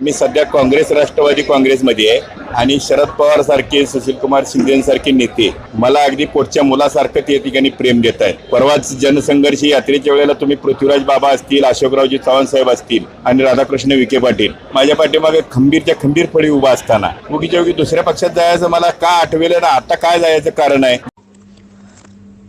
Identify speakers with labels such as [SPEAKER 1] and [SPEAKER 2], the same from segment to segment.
[SPEAKER 1] मी सध्या काँग्रेस राष्ट्रवादी काँग्रेसमध्ये आहे आणि शरद पवार सारखे सुशीलकुमार शिंदेसारखे नेते मला अगदी पोटच्या मुलासारखं ते ठिकाणी प्रेम देत आहेत. परवाच जनसंघर्ष यात्रेच्या वेळेला तुम्ही पृथ्वीराज बाबा असतील अशोकरावजी चव्हाण साहेब असतील आणि राधाकृष्ण विखे पाटील माझ्या पाठीमागे खंबीरच्या खंबीर फळी उभा असताना. उगीच्या उगी दुसऱ्या पक्षात जायचं मला का आठवेलं ना आता काय जायचं कारण आहे?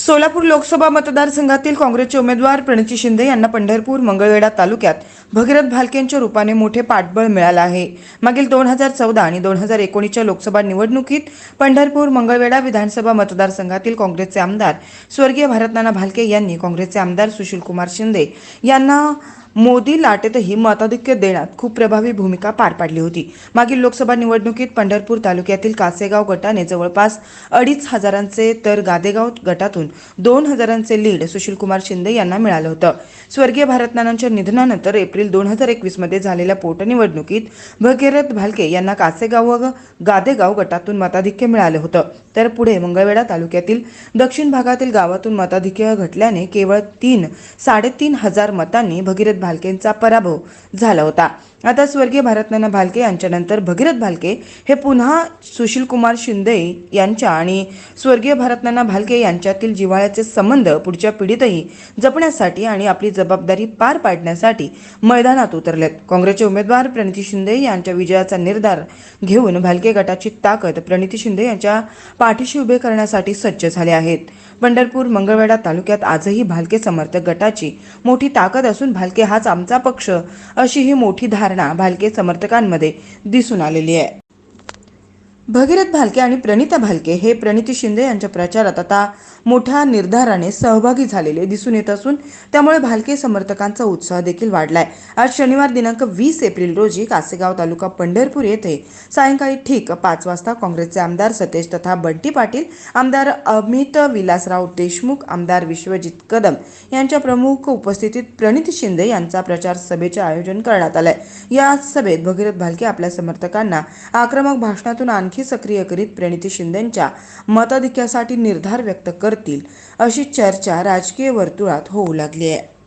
[SPEAKER 2] सोलापूर लोकसभा मतदारसंघातील काँग्रेसचे उमेदवार प्रणिती शिंदे यांना पंढरपूर मंगळवेढा तालुक्यात भगीरथ भालकेंच्या रूपाने मोठे पाठबळ मिळालं आहे. मागील दोन हजार चौदा आणि दोन हजार एकोणीसच्या लोकसभा निवडणुकीत पंढरपूर मंगळवेढा विधानसभा मतदारसंघातील काँग्रेसचे आमदार स्वर्गीय भारतनाना भालके यांनी काँग्रेसचे आमदार सुशीलकुमार शिंदे यांना मोदी लाटेतही मताधिक्य देण्यात खूप प्रभावी भूमिका पार पाडली होती. मागील लोकसभा निवडणुकीत पंढरपूर तालुक्यातील कासेगाव गटाने जवळपास अडीच हजारांचे तर गादेगाव गटातून दोन हजारांचे लीड सुशीलकुमार शिंदे यांना मिळालं होतं. स्वर्गीय भारतनानांच्या निधनानंतर एप्रिल दोन हजार एकवीसमध्ये झालेल्या पोटनिवडणुकीत भगीरथ भालके यांना कासेगाव व गादेगाव गटातून मताधिक्य मिळालं होतं. तर पुढे मंगळवेढा तालुक्यातील दक्षिण भागातील गावातून मताधिक्य घटल्याने केवळ तीन साडेतीन हजार मतांनी भगीरथ भालकेंचा पराभव झाला होता. आता स्वर्गीय भारतनाना भालके यांच्यानंतर भगीरथ भालके हे पुन्हा सुशीलकुमार शिंदे यांच्या आणि स्वर्गीय भारतनाना भालके यांच्यातील जिव्हाळ्याचे संबंध पुढच्या पिढीतही जपण्यासाठी आणि आपली जबाबदारी पार पाडण्यासाठी मैदानात उतरलेत. काँग्रेसचे उमेदवार प्रणिती शिंदे यांच्या विजयाचा निर्धार घेऊन भालके गटाची ताकद प्रणिती शिंदे यांच्या पाठीशी उभे करण्यासाठी सज्ज झाले आहेत. पंढरपूर मंगळवेढा तालुक्यात आजही भालके समर्थक गटाची मोठी ताकद असून भालके हाच आमचा पक्ष अशी ही मोठी धार धारणा भालके समर्थकांमध्ये दिसून आलेली आहे. भगीरथ भालके आणि प्रणिता भालके हे प्रणिती शिंदे यांच्या प्रचारात आता मोठ्या निर्धाराने सहभागी झालेले दिसून येत असून त्यामुळे भालके समर्थकांचा उत्साह देखील वाढलाय. आज शनिवार दिनांक वीस एप्रिल रोजी कासेगाव तालुका पंढरपूर येथे सायंकाळी ठीक पाच वाजता काँग्रेसचे आमदार सतेज तथा बंटी पाटील आमदार अमित विलासराव देशमुख आमदार विश्वजित कदम यांच्या प्रमुख उपस्थितीत प्रणिती शिंदे यांचा प्रचार सभेचे आयोजन करण्यात आलंय. या सभेत भगीरथ भालके आपल्या समर्थकांना आक्रमक भाषणातून आणखी आणखी सक्रिय करीत प्रणिती शिंदेंच्या मताधिक्यासाठी निर्धार व्यक्त करतील अशी चर्चा राजकीय वर्तुळात होऊ लागली आहे.